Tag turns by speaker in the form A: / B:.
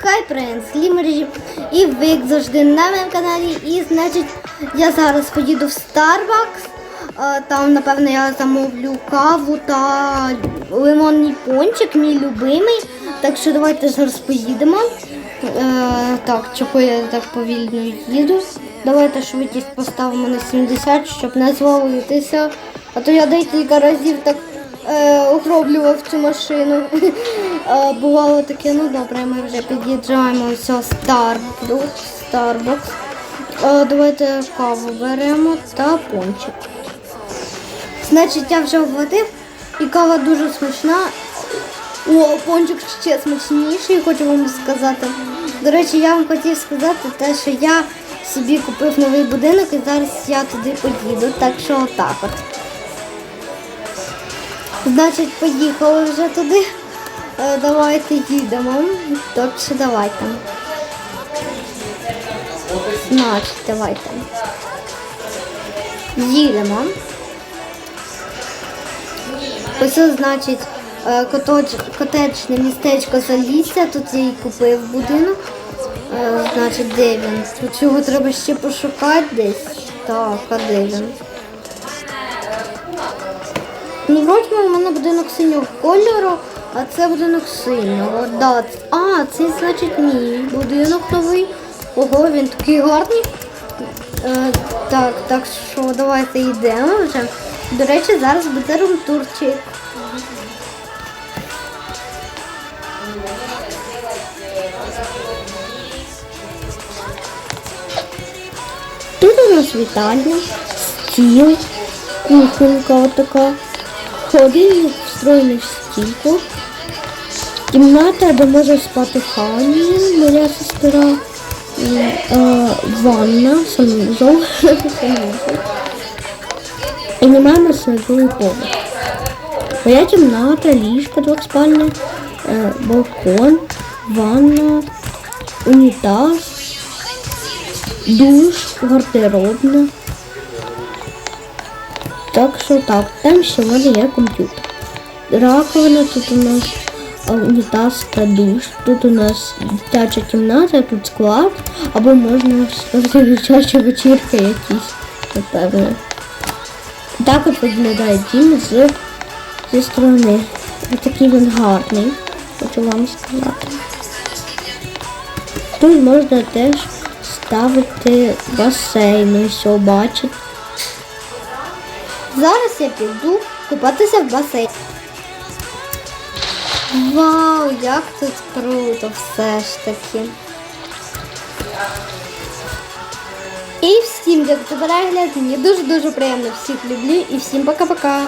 A: хай привіт, Слімережі і ви як завжди на моєму каналі. І значить я зараз поїду в Starbucks. Е, Там, напевно, я замовлю каву та лимонний пончик, мій любимий. Так що давайте зараз поїдемо. Е, так, чого я так повільно їду. Давайте швидкість поставимо на 70, щоб не звалитися. А то я декілька разів так е, цю машину. Бувало таке, ну добре, ми вже під'їжджаємо все Starbucks. Starbucks. Давайте каву беремо та пончик. Значить, я вже оплатив і кава дуже смачна. О, пончик ще смачніший, хочу вам сказати. До речі, я вам хотів сказати те, що я собі купив новий будинок і зараз я туди поїду. Так що отак от. Значить, поїхали вже туди. Е, давайте їдемо. Що давайте. Значить, давайте. Їдемо. Ось значить е, котеджне містечко Залісся. Тут я і купив будинок. Е, Значить, де він? Його треба ще пошукати десь. Так, а де він? Ну, вроді у мене будинок синього кольору, а це будинок синього. Да. А, це значить мій будинок новий. Ого, він такий гарний. Е, так, так що давайте йдемо вже. До речі, зараз буде румтурчик. Тут у нас вітальня, стіл, кухонька отака, холодильник встроєний в стійку, кімната, де може спати Хані, моя сестра, е, ванна, санузол. І немає на другий поверх. Моя кімната, ліжко двохспальне, е, балкон, ванна, унітаз, душ, гардеробна. Так що так, там мене є комп'ютер. Раковина, тут у нас унітаз та душ. Тут у нас дитяча кімната, тут склад, або можна сказати дитяча вечірка якісь, напевно. Так от виглядає дім з, зі сторони. Ось такий він гарний, хочу вам сказати. Тут можна теж ставити басейн, все бачить. Зараз я піду купатися в басейн. Вау, як тут круто все ж таки. І всім дякую за перегляд. Мені дуже-дуже приємно всіх люблю і всім пока-пока.